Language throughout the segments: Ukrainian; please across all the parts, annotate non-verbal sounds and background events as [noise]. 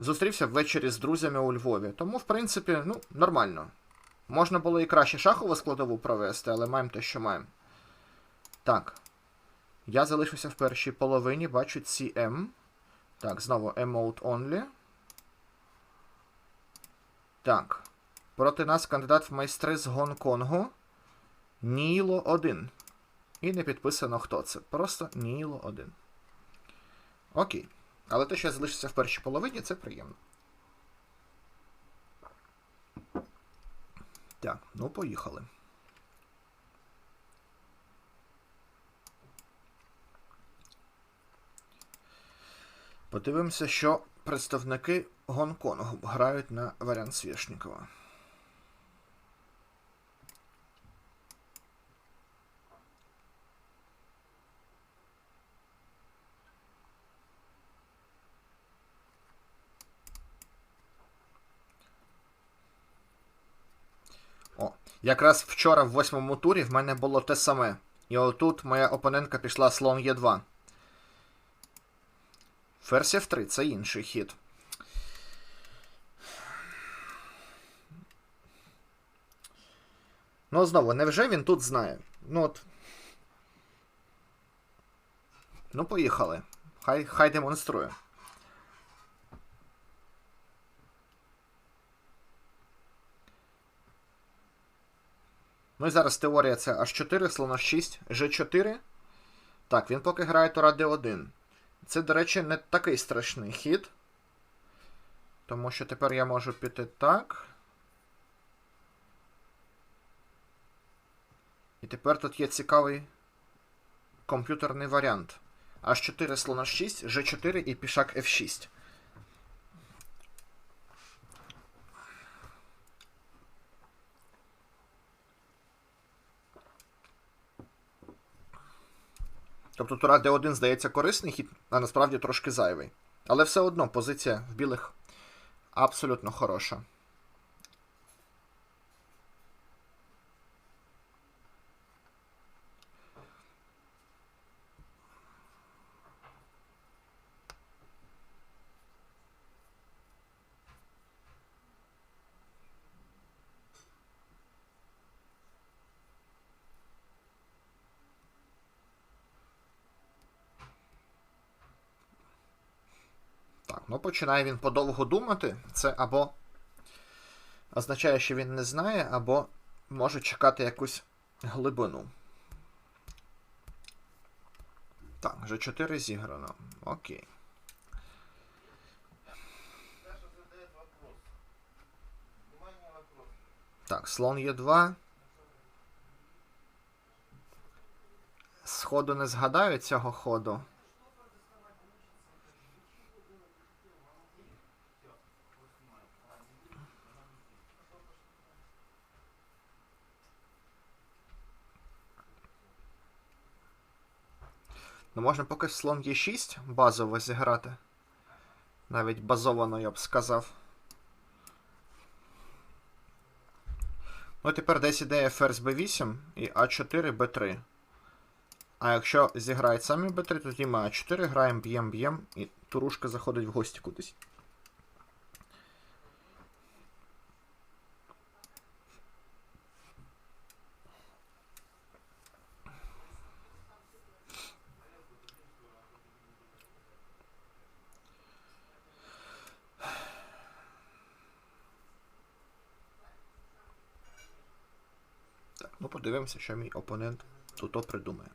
Зустрівся ввечері з друзями у Львові. Тому, в принципі, ну, нормально. Можна було і краще шахову складову провести, але маємо те, що маємо. Так. Я залишився в першій половині, бачу CM. Так, знову Emote Only. Так. Проти нас кандидат в майстри з Гонконгу. Ніло 1. І не підписано хто це. Просто Ніло 1. Окей. Але те, що я залишився в першій половині, це приємно. Так, ну поїхали. Подивимося, що представники Гонконгу грають на варіант Свєшнікова. Якраз вчора в восьмому турі в мене було те саме. І отут моя опонентка пішла слон Е2. Ферзь F3 це інший хід. Ну, знову, невже він тут знає? Ну от. Ну, поїхали. Хай, хай демонструє. Ну і зараз теорія це H4, слон H6, G4. Так, він поки грає Тура D1. Це, до речі, не такий страшний хід. Тому що тепер я можу піти так. І тепер тут є цікавий комп'ютерний варіант. H4 слон H6, G4 і пішак F6. Тобто Тура D1 здається корисний хід, а насправді трошки зайвий. Але все одно позиція в білих абсолютно хороша. Так, ну починає він подовго думати. Це або означає, що він не знає, або може чекати якусь глибину. Так, вже 4 зіграно. Окей. Так, слон є 2. Сходу не згадаю цього ходу. Ну, можна поки слон Е6 базово зіграти. Навіть базовано, я б сказав. Ну, тепер десь ідея ферзь b8 і А4 Б3. А якщо зіграють самі Б3, тоді ми А4 граємо, б'єм, б'єм, і турушка заходить в гості кудись. Так, ну подивимося, що мій опонент тут придумає.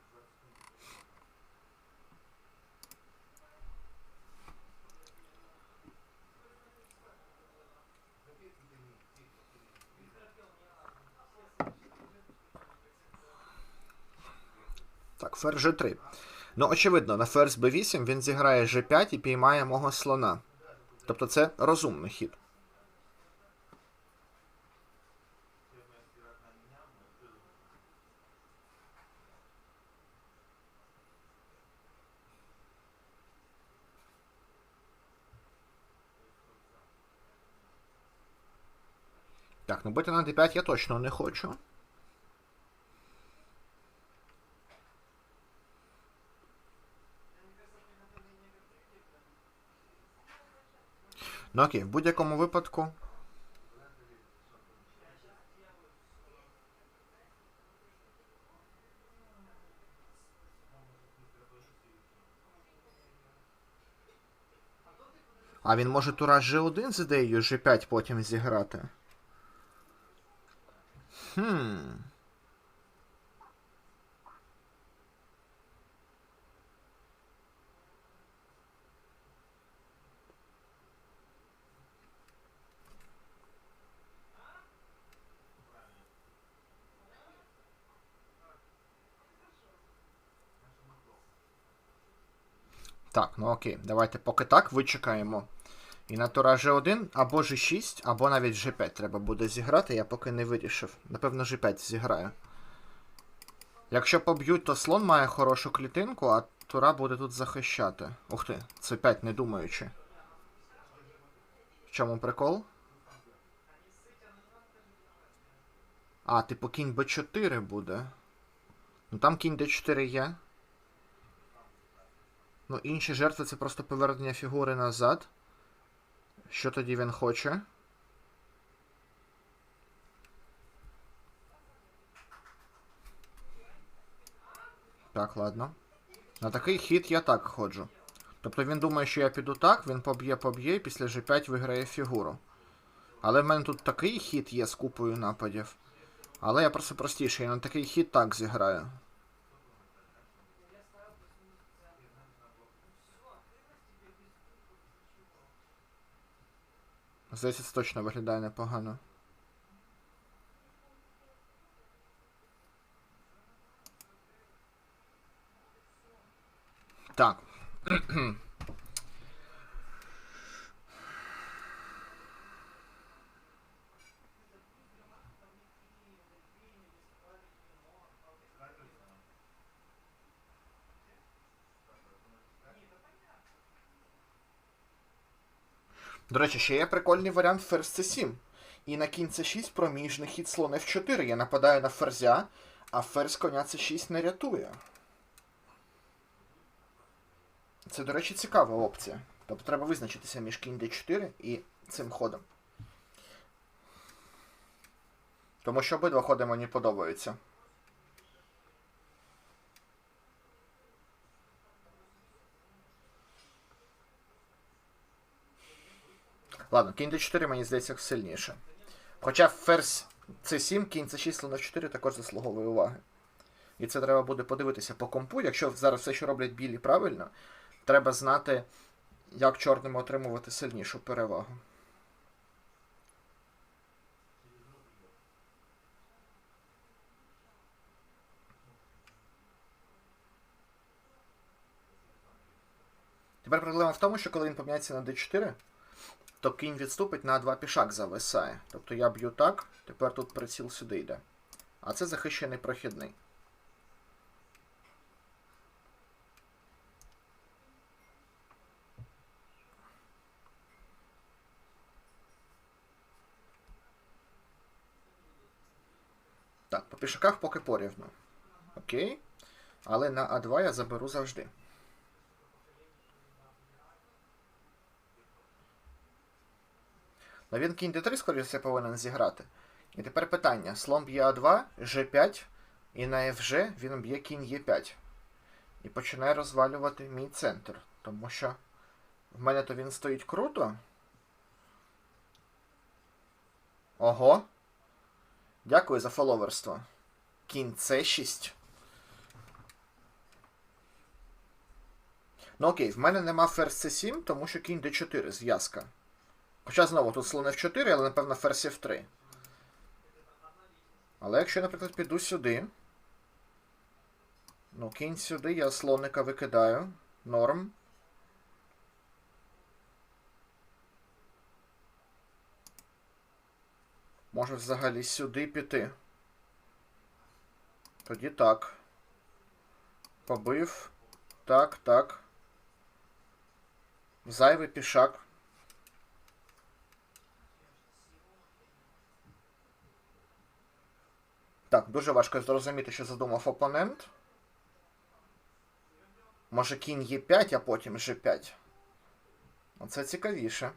Так, ферзь G3. Ну, очевидно, на ферзь B8 він зіграє G5 і піймає мого слона. Тобто це розумний хід. Так, ну бити на d5 я точно не хочу. Ну окей, в будь-якому випадку. А він може тура G1 з ідеєю G5 потім зіграти. Хм. Так, ну окей, давайте поки так вичекаємо. І на тура G1 або G6, або навіть G5 треба буде зіграти, я поки не вирішив. Напевно, G5 зіграю. Якщо поб'ють, то слон має хорошу клітинку, а тура буде тут захищати. Ух ти, це 5 не думаючи. В чому прикол? А, типу кінь b4 буде. Ну там кінь d4 є. Ну, інші жертви це просто повернення фігури назад. Що тоді він хоче? Так, ладно. На такий хід я так ходжу. Тобто він думає, що я піду так, він поб'є, поб'є, і після G5 виграє фігуру. Але в мене тут такий хід є з купою нападів. Але я просто простіший, я на такий хід так зіграю. Здається, це точно виглядає непогано. Так. [clears throat] До речі, ще є прикольний варіант ферзь c7. І на кінь c6 проміжний хід слон f4. Я нападаю на ферзя, а ферзь коня c6 не рятує. Це, до речі, цікава опція. Тобто треба визначитися між кінь d4 і цим ходом. Тому що обидва ходи мені подобаються. Ладно, кінь d4 мені здається сильніше. Хоча ферзь c7, кінь c6, слон f4 також заслуговує уваги. І це треба буде подивитися по компу. Якщо зараз все, що роблять білі правильно, треба знати, як чорним отримувати сильнішу перевагу. Тепер проблема в тому, що коли він поміняється на d4, то кінь відступить на два пішак зависає. Тобто я б'ю так, тепер тут приціл сюди йде. А це захищений прохідний. Так, по пішаках поки порівну. Окей. Але на А2 я заберу завжди. Ну він кінь d3, скоріше, повинен зіграти. І тепер питання. Слон б'є А2, G5, і на FG він б'є кінь Е5. І починає розвалювати мій центр. Тому що в мене то він стоїть круто. Ого. Дякую за фоловерство. Кінь С6. Ну окей, в мене нема ферзь С7, тому що кінь d4 зв'язка. Хоча знову тут слон F4, але напевно ферзь F3. Але якщо, наприклад, піду сюди. Ну, кінь сюди, я слоника викидаю. Норм. Може взагалі сюди піти. Тоді так. Побив. Так, так. Зайвий пішак. Так, дуже важко зрозуміти, що задумав опонент. Може кінь Е5, а потім G5. Оце цікавіше.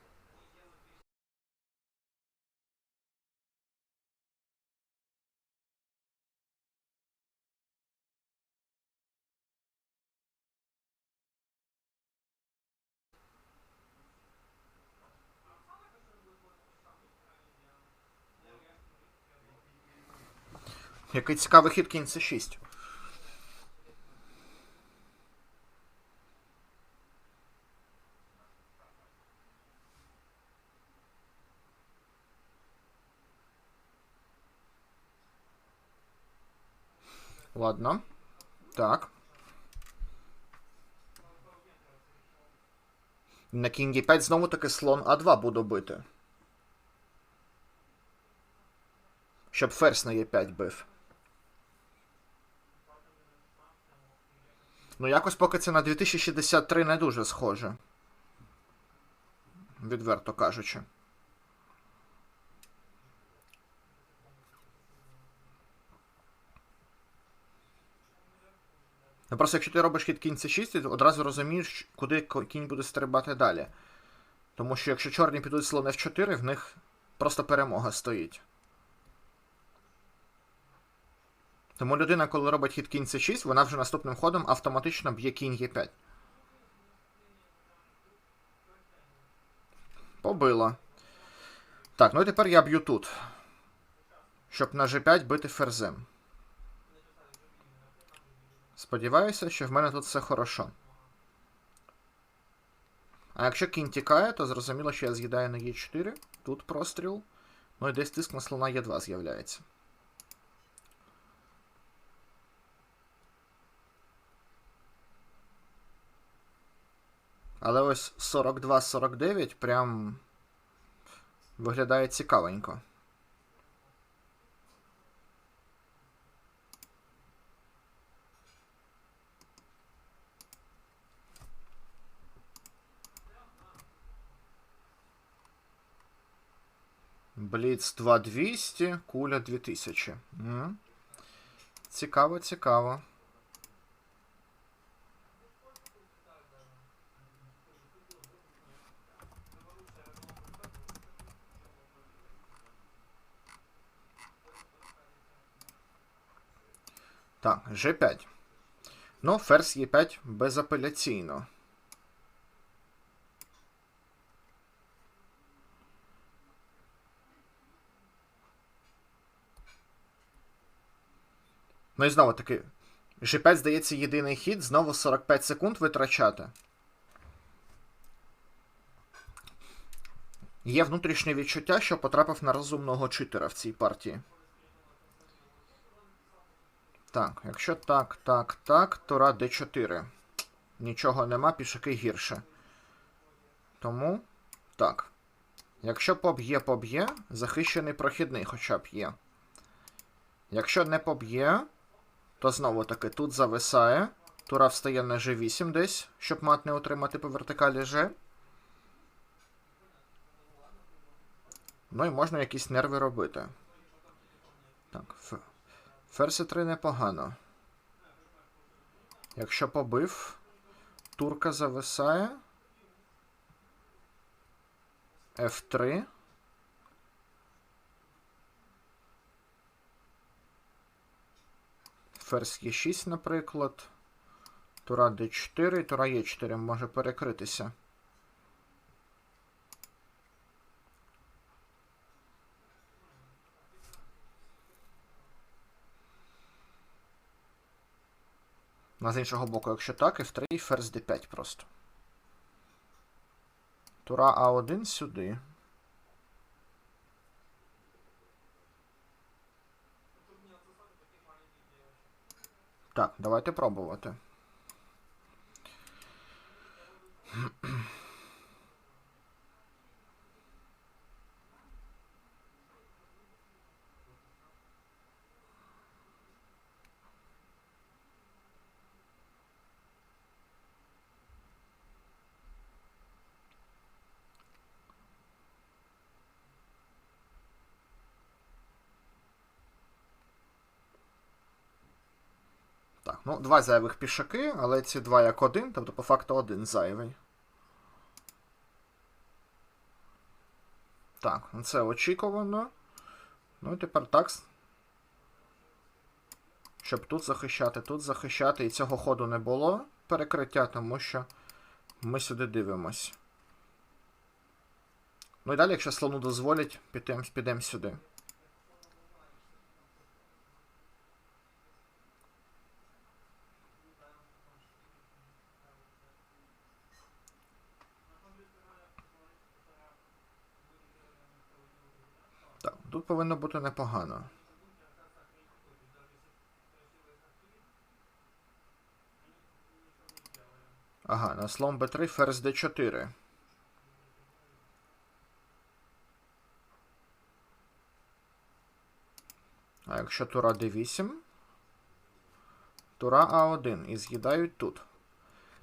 Який цікавий хід кінь c 6 Ладно. Так. На кінгі 5 знову таки слон А2 буду бити. Щоб ферзь на Е5 бив. Ну, якось поки це на 2063 не дуже схоже. Відверто кажучи. Ну просто якщо ти робиш хід кінь c6, ти одразу розумієш, куди кінь буде стрибати далі. Тому що якщо чорні підуть слон f4, в них просто перемога стоїть. Тому людина, коли робить хід кінь c6, вона вже наступним ходом автоматично б'є кінь e5. Побила. Так, ну і тепер я б'ю тут. Щоб на g5 бити ферзем. Сподіваюся, що в мене тут все хорошо. А якщо кінь тікає, то зрозуміло, що я з'їдаю на Е4. Тут простріл. Ну і десь тиск на слона Е2 з'являється. Але ось 42-49 прям виглядає цікавенько. Бліц 2200, куля 2000. М. Цікаво, цікаво. Так, G5. Ну, ферзь Е5 безапеляційно. Ну і знову таки, G5, здається, єдиний хід, знову 45 секунд витрачати. Є внутрішнє відчуття, що потрапив на розумного читера в цій партії. Так, якщо так, так, так, то ра d4. Нічого нема, пішаки гірше. Тому так. Якщо поб'є, поб'є, захищений прохідний хоча б є. Якщо не поб'є, то знову таки тут зависає. Тура встає на G8 десь, щоб мат не отримати по вертикалі G. Ну і можна якісь нерви робити. Так, ф... ферзь 3 непогано. Якщо побив, турка зависає. F3. Ферзь Е6, наприклад. Тура d4, тура Е4 може перекритися. Ну, з іншого боку, якщо так, F3, ферзь d5 просто. Тура А1 сюди. Так, давайте пробувати. Так, ну, два зайвих пішаки, але ці два як один, тобто по факту один зайвий. Так, ну, це очікувано. Ну і тепер так. Щоб тут захищати, тут захищати. І цього ходу не було перекриття, тому що ми сюди дивимось. Ну і далі, якщо слону дозволять, підемо підем сюди. Тут повинно бути непогано. Ага, на слон b3, ферзь d4. А якщо тура d8, тура А1 і з'їдають тут.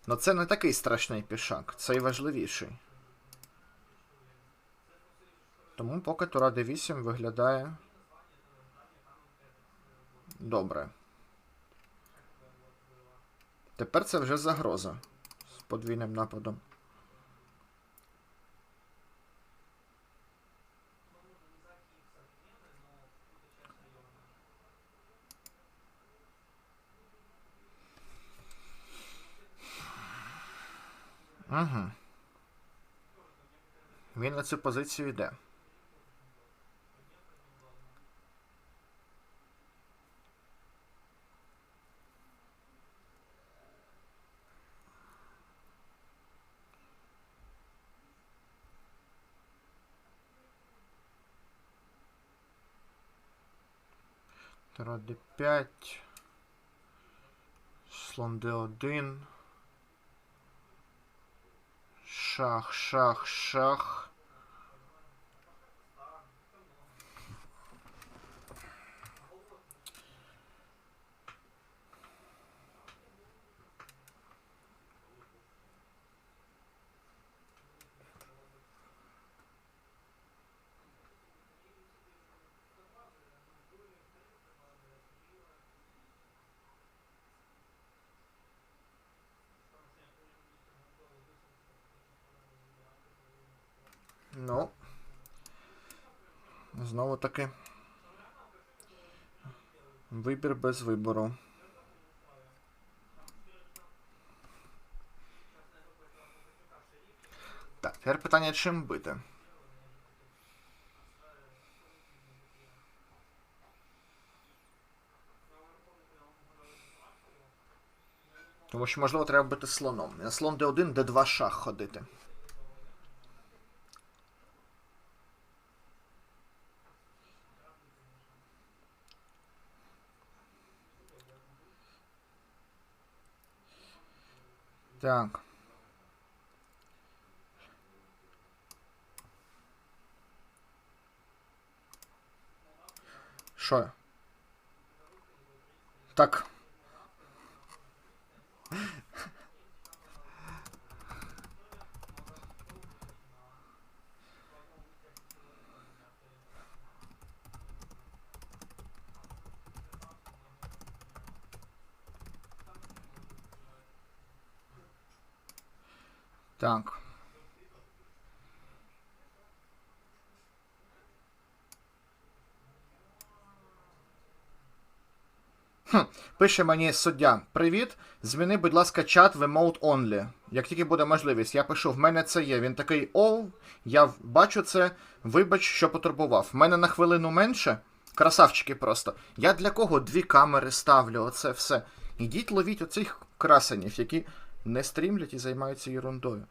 Ну це не такий страшний пішак, це й важливіший. Тому поки тура d8 виглядає добре. Тепер це вже загроза з подвійним нападом. Угу. Він на цю позицію йде. Тура d5. Слон d1. Шах, шах, шах. Ну. Таки. Вибір без вибору. Так, тепер питання чим бити. Тому що, можливо, треба бити слоном. На слон d1, d2 шах ходити. Так. Що? Так. Пише мені суддя: Привіт. Зміни, будь ласка, чат в emote only. Як тільки буде можливість, я пишу, в мене це є. Він такий, оу, я бачу це, вибач, що потурбував. В мене на хвилину менше. Красавчики просто. Я для кого дві камери ставлю, оце все. Ідіть ловіть оцих красенів, які не стрімлять і займаються ерундою.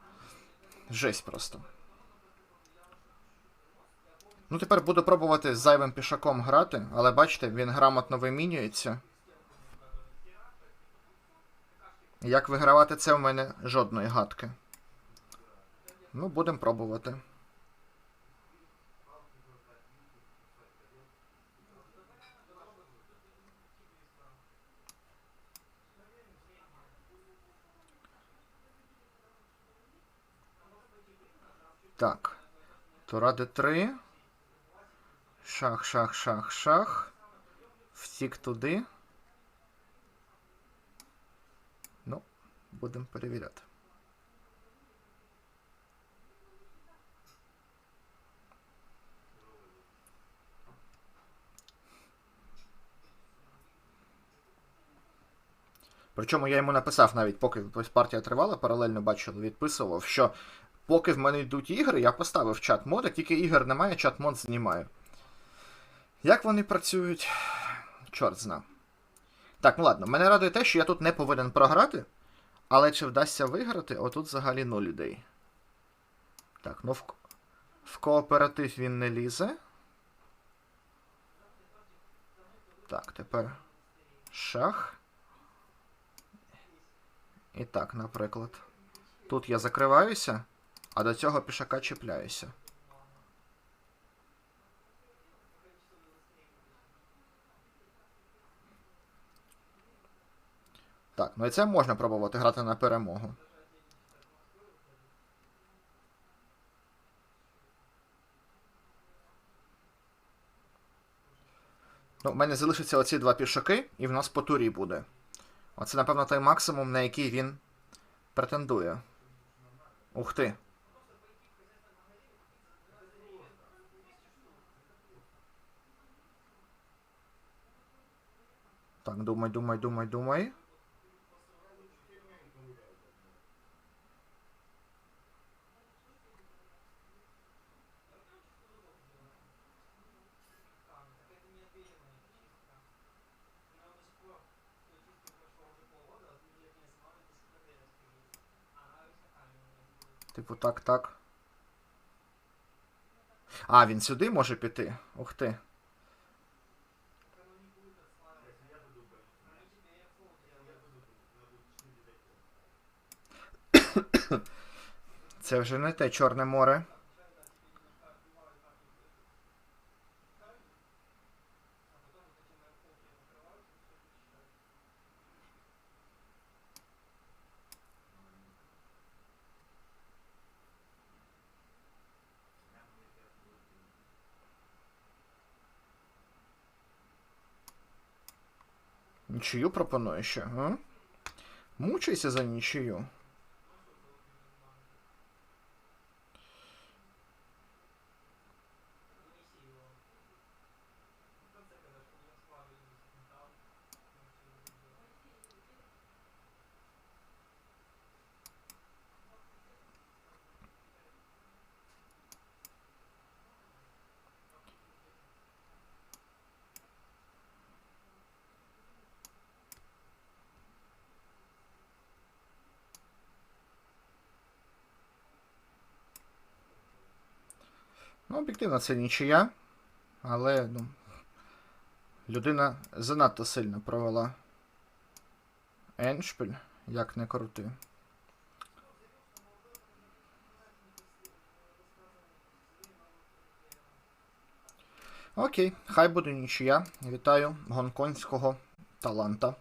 Жесть просто. Ну, тепер буду пробувати з зайвим пішаком грати, але бачите, він грамотно вимінюється. Як вигравати це в мене жодної гадки. Ну, будемо пробувати. Так. Тура d3. Шах, шах, шах, шах. Втік туди. Ну, будемо перевіряти. Причому я йому написав навіть, поки партія тривала, паралельно бачив, відписував, що поки в мене йдуть ігри, я поставив чат мод, як тільки ігор немає, чат мод знімаю. Як вони працюють? Чорт зна. Так, ну ладно, мене радує те, що я тут не повинен програти, але чи вдасться виграти? Отут взагалі 0 людей. Так, ну в, в кооператив він не лізе. Так, тепер шах. І так, наприклад. Тут я закриваюся, а до цього пішака чіпляюся. Так, ну і це можна пробувати грати на перемогу. Ну, в мене залишаться оці два пішаки, і в нас по турі буде. Оце, напевно, той максимум, на який він претендує. Ух ти. Так, думай, думай, думай, думай. Типу, так, так. А, він сюди може піти. Ух ти. [coughs] Це вже не те Чорне море. Нічию пропонує ще, а? Мучайся за нічию. Ну, об'єктивно, це нічия. Але, ну. Людина занадто сильно провела Еншпіль, як не крути. Окей, хай буде нічия. Вітаю гонконгського таланта.